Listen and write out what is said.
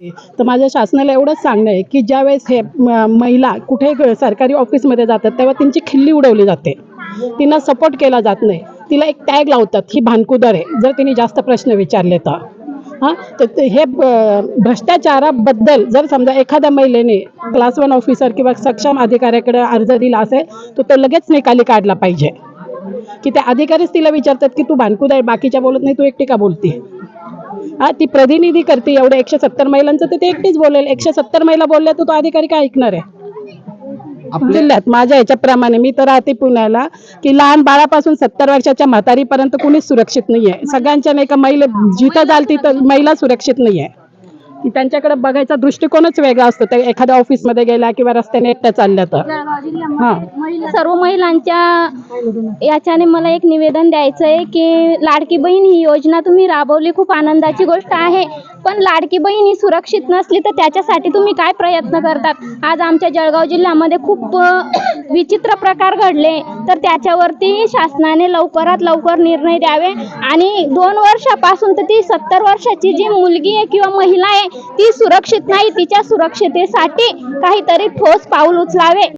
तर माझ्या शासनाला एवढंच सांगणं आहे की ज्यावेळेस हे महिला कुठे सरकारी ऑफिसमध्ये जातात तेव्हा त्यांची खिल्ली उडवली जाते. तिला सपोर्ट केला जात नाही. तिला एक टॅग लावतात ही भानकुदर आहे. जर तिने जास्त प्रश्न विचारले तर. हां? तर हे भ्रष्टाचाराबद्दल जर समजा एखाद्या महिलेने क्लास वन ऑफिसर किंवा सक्षम अधिकाऱ्याकडे अर्ज दिला असेल तर तो लगेच निकाली काढला पाहिजे. की त्या अधिकारीच तिला विचारतात की तू भानकुद आहे बाकीच्या बोलत नाही तू एकटी का बोलते? हा ती प्रतिनिधी करते एवढे. एकशे सत्तर महिलांचं तर ते एकटीच बोलेल. एकशे सत्तर महिला बोलल्या तर तो अधिकारी काय ऐकणार आहे? जिल्ह्यात माझ्या ह्याच्याप्रमाणे मी तर राहते पुण्याला की लहान बाळापासून सत्तर वर्षाच्या म्हातारीपर्यंत कुणीच सुरक्षित नाही आहे सगळ्यांच्या नाही का महिला जिथं जाल तिथं महिला सुरक्षित नाही आहे की त्यांच्याकडे बघायचा दृष्टिकोनच वेगळा असतो. ते एखाद्या ऑफिसमध्ये गेला किंवा रस्त्याने एकट्या चालल्या तर. हा. सर्व महिलांच्या याच्याने मला एक निवेदन द्यायचं आहे की लाडकी बहीण ही योजना तुम्ही राबवली खूप आनंदाची गोष्ट आहे. पण लाडकी बहीण ही सुरक्षित नसली तर त्याच्यासाठी तुम्ही काय प्रयत्न करतात? आज आमच्या जळगाव जिल्ह्यामध्ये खूप विचित्र प्रकार घडले तर त्याच्यावरती शासनाने लवकरात लवकर निर्णय द्यावे. आणि दोन वर्षापासून तर ती सत्तर वर्षाची जी मुलगी आहे किंवा महिला आहे ती सुरक्षित नाही. तिच्या सुरक्षितेसाठी काहीतरी ठोस पाऊल उचलावे.